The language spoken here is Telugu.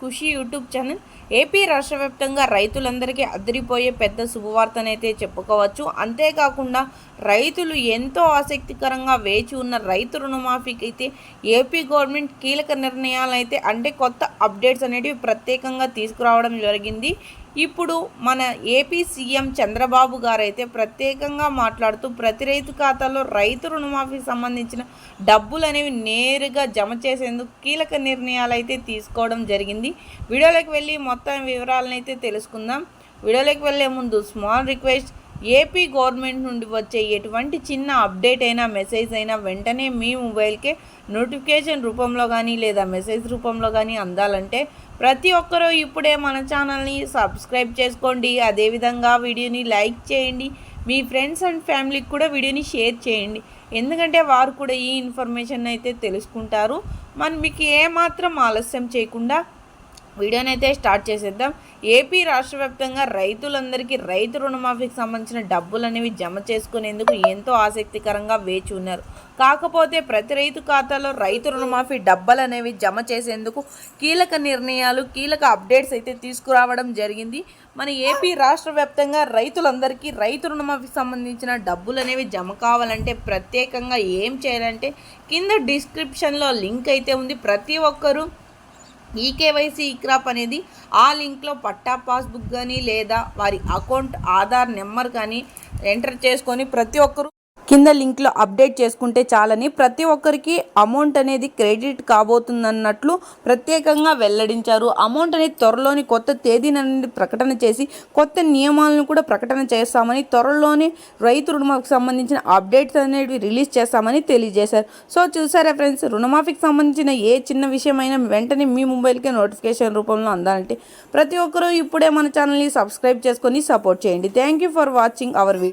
Khushi YouTube channel. ఏపీ రాష్ట్ర వ్యాప్తంగా రైతులందరికీ అదిరిపోయే పెద్ద శుభవార్తనైతే చెప్పుకోవచ్చు. అంతేకాకుండా రైతులు ఎంతో ఆసక్తికరంగా వేచి ఉన్న రైతు రుణమాఫీకి అయితే ఏపీ గవర్నమెంట్ కీలక నిర్ణయాలు అయితే అంటే కొత్త అప్డేట్స్ అనేటివి ప్రత్యేకంగా తీసుకురావడం జరిగింది. ఇప్పుడు మన ఏపీ సీఎం చంద్రబాబు గారైతే ప్రత్యేకంగా మాట్లాడుతూ ప్రతి రైతు ఖాతాలో రైతు రుణమాఫీకి సంబంధించిన డబ్బులు అనేవి నేరుగా జమ చేసేందుకు కీలక నిర్ణయాలు అయితే తీసుకోవడం జరిగింది. వీడియోలోకి వెళ్ళి మొత్తం వివరాలను అయితే తెలుసుకుందాం. వీడియోలోకి వెళ్ళే ముందు స్మాల్ రిక్వెస్ట్ ఏపీ గవర్నమెంట్ నుండి వచ్చే ఎటువంటి చిన్న అప్డేట్ అయినా మెసేజ్ అయినా వెంటనే మీ మొబైల్కే నోటిఫికేషన్ రూపంలో కానీ లేదా మెసేజ్ రూపంలో కానీ అందాలంటే ప్రతి ఒక్కరూ ఇప్పుడే మన ఛానల్ని సబ్స్క్రైబ్ చేసుకోండి. అదేవిధంగా వీడియోని లైక్ చేయండి. మీ ఫ్రెండ్స్ అండ్ ఫ్యామిలీకి కూడా వీడియోని షేర్ చేయండి. ఎందుకంటే వారు కూడా ఈ ఇన్ఫర్మేషన్ అయితే తెలుసుకుంటారు. మనం మీకు ఏమాత్రం ఆలస్యం చేయకుండా వీడియోని అయితే స్టార్ట్ చేసేద్దాం. ఏపీ రాష్ట్ర వ్యాప్తంగా రైతులందరికీ రైతు రుణమాఫీకి సంబంధించిన డబ్బులు అనేవి జమ చేసుకునేందుకు ఎంతో ఆసక్తికరంగా వేచి ఉన్నారు. కాకపోతే ప్రతి రైతు ఖాతాలో రైతు రుణమాఫీ డబ్బులు అనేవి జమ చేసేందుకు కీలక నిర్ణయాలు కీలక అప్డేట్స్ అయితే తీసుకురావడం జరిగింది. మన ఏపీ రాష్ట్ర వ్యాప్తంగా రైతులందరికీ రైతు రుణమాఫీకి సంబంధించిన డబ్బులు అనేవి జమ కావాలంటే ప్రత్యేకంగా ఏం చేయాలంటే కింద డిస్క్రిప్షన్లో లింక్ అయితే ఉంది. ప్రతి ఒక్కరూ ఈకేవైసీ ఈక్రాప్ అనేది ఆ లింక్లో పట్టా పాస్బుక్ కానీ లేదా వారి అకౌంట్ ఆధార్ నెంబర్ కానీ ఎంటర్ చేసుకొని ప్రతి ఒక్కరూ కింద లింక్లో అప్డేట్ చేసుకుంటే చాలని ప్రతి ఒక్కరికి అమౌంట్ అనేది క్రెడిట్ కాబోతుందన్నట్లు ప్రత్యేకంగా వెల్లడించారు. అమౌంట్ అనేది త్వరలోని కొత్త తేదీనని అనేది ప్రకటన చేసి కొత్త నియమాలను కూడా ప్రకటన చేస్తామని త్వరలోనే రైతు రుణమాఫీకి సంబంధించిన అప్డేట్స్ అనేవి రిలీజ్ చేస్తామని తెలియజేశారు. సో చూసారా ఫ్రెండ్స్ రుణమాఫీకి సంబంధించిన ఏ చిన్న విషయమైనా వెంటనే మీ మొబైల్కే నోటిఫికేషన్ రూపంలో అందాలంటే ప్రతి ఒక్కరూ ఇప్పుడే మన ఛానల్ని సబ్స్క్రైబ్ చేసుకొని సపోర్ట్ చేయండి. Thank you for watching our video.